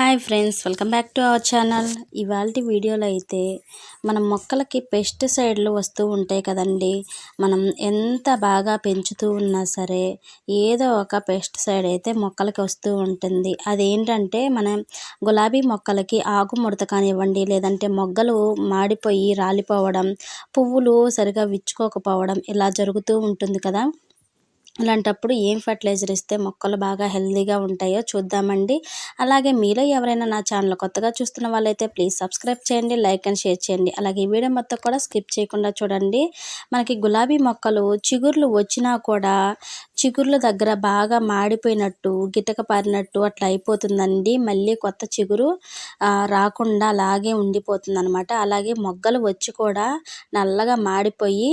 Hi friends welcome back to our channel. ఇవాళ వీడియోలో అయితే మనం మొక్కలకి పెస్టిసైడ్లు వస్తూ ఉంటాయి కదండి. మనం ఎంత బాగా పెంచుతూ ఉన్నా సరే ఏదో ఒక పెస్టిసైడ్ అయితే మొక్కలకి వస్తూ ఉంటుంది. అదేంటంటే మనం గులాబీ మొక్కలకి ఆకు ముడత కానివ్వండి లేదంటే మొగ్గలు మాడిపోయి రాలిపోవడం పువ్వులు సరిగా విచ్చుకోకపోవడం ఇలా జరుగుతూ ఉంటుంది కదా. అలాంటప్పుడు ఏం ఫర్టిలైజర్ ఇస్తే మొక్కలు బాగా హెల్తీగా ఉంటాయో చూద్దామండి. అలాగే మీలో ఎవరైనా నా ఛానల్ కొత్తగా చూస్తున్న వాళ్ళైతే ప్లీజ్ సబ్స్క్రైబ్ చేయండి లైక్ అండ్ షేర్ చేయండి. అలాగే ఈ వీడియో మొత్తం కూడా స్కిప్ చేయకుండా చూడండి. మనకి గులాబీ మొక్కలు చిగుర్లు వచ్చినా కూడా చిగుర్ల దగ్గర బాగా మాడిపోయినట్టు గిటక పారినట్టు అట్లా అయిపోతుందండి. మళ్ళీ కొత్త చిగురు రాకుండా అలాగే ఉండిపోతుంది అనమాట అలాగే మొగ్గలు వచ్చి కూడా నల్లగా మాడిపోయి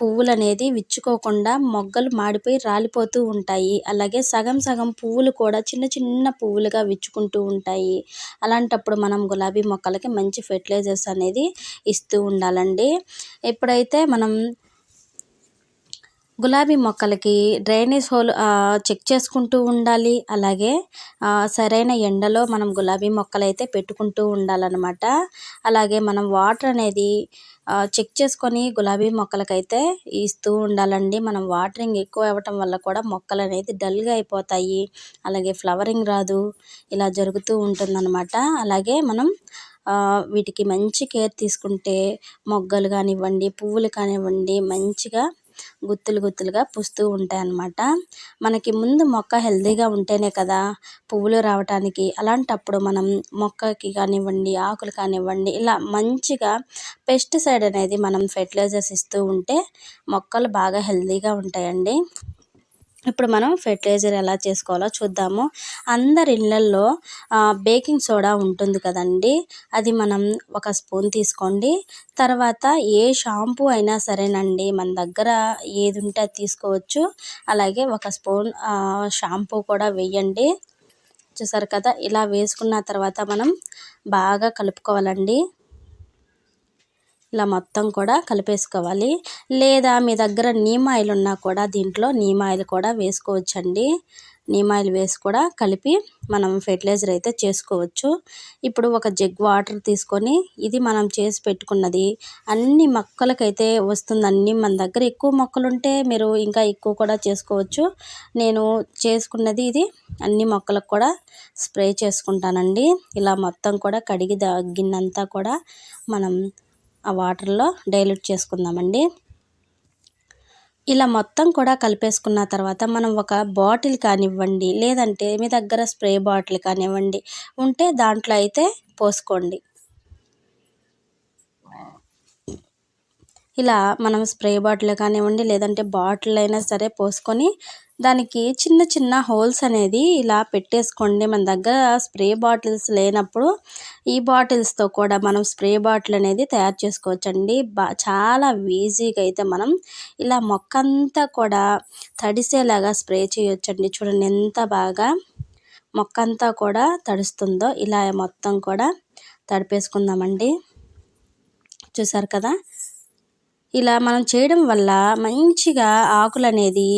పువ్వులు అనేది విచ్చుకోకుండా మొగ్గలు మాడిపోయి రాలిపోతూ ఉంటాయి. అలాగే సగం సగం పువ్వులు కూడా చిన్న చిన్న పువ్వులుగా విచ్చుకుంటూ ఉంటాయి. అలాంటప్పుడు మనం గులాబీ మొక్కలకి మంచి ఫెర్టిలైజర్స్ అనేది ఇస్తూ ఉండాలండి. ఎప్పుడైతే మనం గులాబీ మొక్కలకి డ్రైనేజ్ హోల్ చెక్ చేసుకుంటూ ఉండాలి. అలాగే సరైన ఎండలో మనం గులాబీ మొక్కలైతే పెట్టుకుంటూ ఉండాలన్నమాట. అలాగే మనం వాటర్ అనేది చెక్ చేసుకొని గులాబీ మొక్కలకైతే ఇస్తూ ఉండాలండి. మనం వాటరింగ్ ఎక్కువ అవ్వటం వల్ల కూడా మొక్కలు అనేది డల్గా అయిపోతాయి. అలాగే ఫ్లవరింగ్ రాదు. ఇలా జరుగుతూ ఉంటుందన్నమాట. అలాగే మనం వీటికి మంచి కేర్ తీసుకుంటే మొగ్గలు కానివ్వండి పువ్వులు కానివ్వండి మంచిగా గుత్తులు గుత్తులుగా పూస్తూ ఉంటాయి అన్నమాట మనకి ముందు మొక్క హెల్తీగా ఉంటేనే కదా పువ్వులు రావటానికి. అలాంటప్పుడు మనం మొక్కకి కానివ్వండి ఆకులు కానివ్వండి ఇలా మంచిగా పెస్టిసైడ్ అనేది మనం ఫెర్టిలైజర్స్ ఇస్తూ ఉంటే మొక్కలు బాగా హెల్తీగా ఉంటాయండి. ఇప్పుడు మనం ఫెర్టిలైజర్ ఎలా చేసుకోవాలో చూద్దాము. అందరి ఇళ్ళల్లో బేకింగ్ సోడా ఉంటుంది కదండి. అది మనం ఒక స్పూన్ తీసుకోండి. తర్వాత ఏ షాంపూ అయినా సరేనండి మన దగ్గర ఏది ఉంటే అది తీసుకోవచ్చు. అలాగే ఒక స్పూన్ షాంపూ కూడా వేయండి. చూసారు కదా ఇలా వేసుకున్న తర్వాత మనం బాగా కలుపుకోవాలండి. ఇలా మొత్తం కూడా కలిపేసుకోవాలి. లేదా మీ దగ్గర నీమ్ ఆయిల్ ఉన్నా కూడా దీంట్లో నీమ్ ఆయిల్ కూడా వేసుకోవచ్చండి. నీమ్ ఆయిల్ వేసి కూడా కలిపి మనం ఫెర్టిలైజర్ అయితే చేసుకోవచ్చు. ఇప్పుడు ఒక జగ్ వాటర్ తీసుకొని ఇది మనం చేసి పెట్టుకున్నది. అన్ని మొక్కలకైతే వస్తుంది అన్ని మన దగ్గర ఎక్కువ మొక్కలు ఉంటే మీరు ఇంకా ఎక్కువ కూడా చేసుకోవచ్చు. నేను చేసుకున్నది ఇది. అన్ని మొక్కలకు కూడా స్ప్రే చేసుకుంటానండి. ఇలా మొత్తం కూడా కడిగి గిన్నంతా కూడా మనం ఆ వాటర్లో డైల్యూట్ చేసుకుందామండి. ఇలా మొత్తం కూడా కలిపేసుకున్న తర్వాత మనం ఒక బాటిల్ కానివ్వండి లేదంటే మీ దగ్గర స్ప్రే బాటిల్ కానివ్వండి ఉంటే దాంట్లో అయితే పోసుకోండి. ఇలా మనం స్ప్రే బాటిల్ కానివ్వండి లేదంటే బాటిల్ అయినా సరే పోసుకొని దానికి చిన్న చిన్న హోల్స్ అనేది ఇలా పెట్టేసుకోండి. మన దగ్గర స్ప్రే బాటిల్స్ లేనప్పుడు ఈ బాటిల్స్తో కూడా మనం స్ప్రే బాటిల్ అనేది తయారు చేసుకోవచ్చండి. బా చాలా ఈజీగా అయితే మనం ఇలా మొక్క అంతా కూడా తడిసేలాగా స్ప్రే చేయొచ్చండి. చూడండి ఎంత బాగా మొక్క అంతా కూడా తడుస్తుందో ఇలా మొత్తం కూడా తడిపేసుకుందామండి. చూసారు కదా? ఇలా మనం చేయడం వల్ల మంచిగా ఆకులు అనేది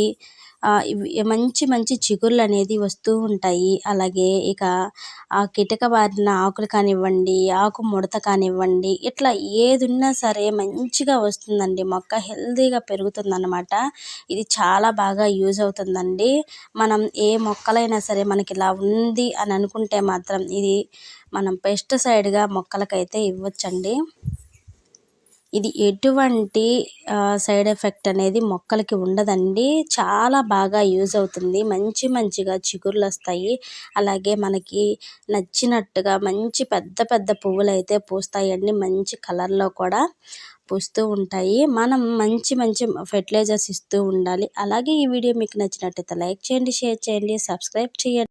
మంచి మంచి చిగుళ్ళు అనేది వస్తూ ఉంటాయి. అలాగే ఇక ఆ కిటక బారిన ఆకులు కానివ్వండి ఆకు ముడత కానివ్వండి ఇట్లా ఏది ఉన్నా సరే మంచిగా వస్తుందండి. మొక్క హెల్తీగా పెరుగుతుందన్నమాట. ఇది చాలా బాగా యూజ్ అవుతుందండి. మనం ఏ మొక్కలైనా సరే మనకి ఇలా ఉంది అని అనుకుంటే మాత్రం ఇది మనం పెస్టిసైడ్గా మొక్కలకైతే ఇవ్వచ్చండి. ఇది ఎటువంటి సైడ్ ఎఫెక్ట్ అనేది మొక్కలకి ఉండదండి. చాలా బాగా యూజ్ అవుతుంది. మంచి మంచిగా చిగుర్లు వస్తాయి. అలాగే మనకి నచ్చినట్టుగా మంచి పెద్ద పెద్ద పువ్వులు అయితే పూస్తాయండి. మంచి కలర్లో కూడా పూస్తూ ఉంటాయి. మనం మంచి మంచి ఫెర్టిలైజర్స్ ఇస్తూ ఉండాలి. అలాగే ఈ వీడియో మీకు నచ్చినట్టయితే లైక్ చేయండి షేర్ చేయండి సబ్స్క్రైబ్ చేయండి.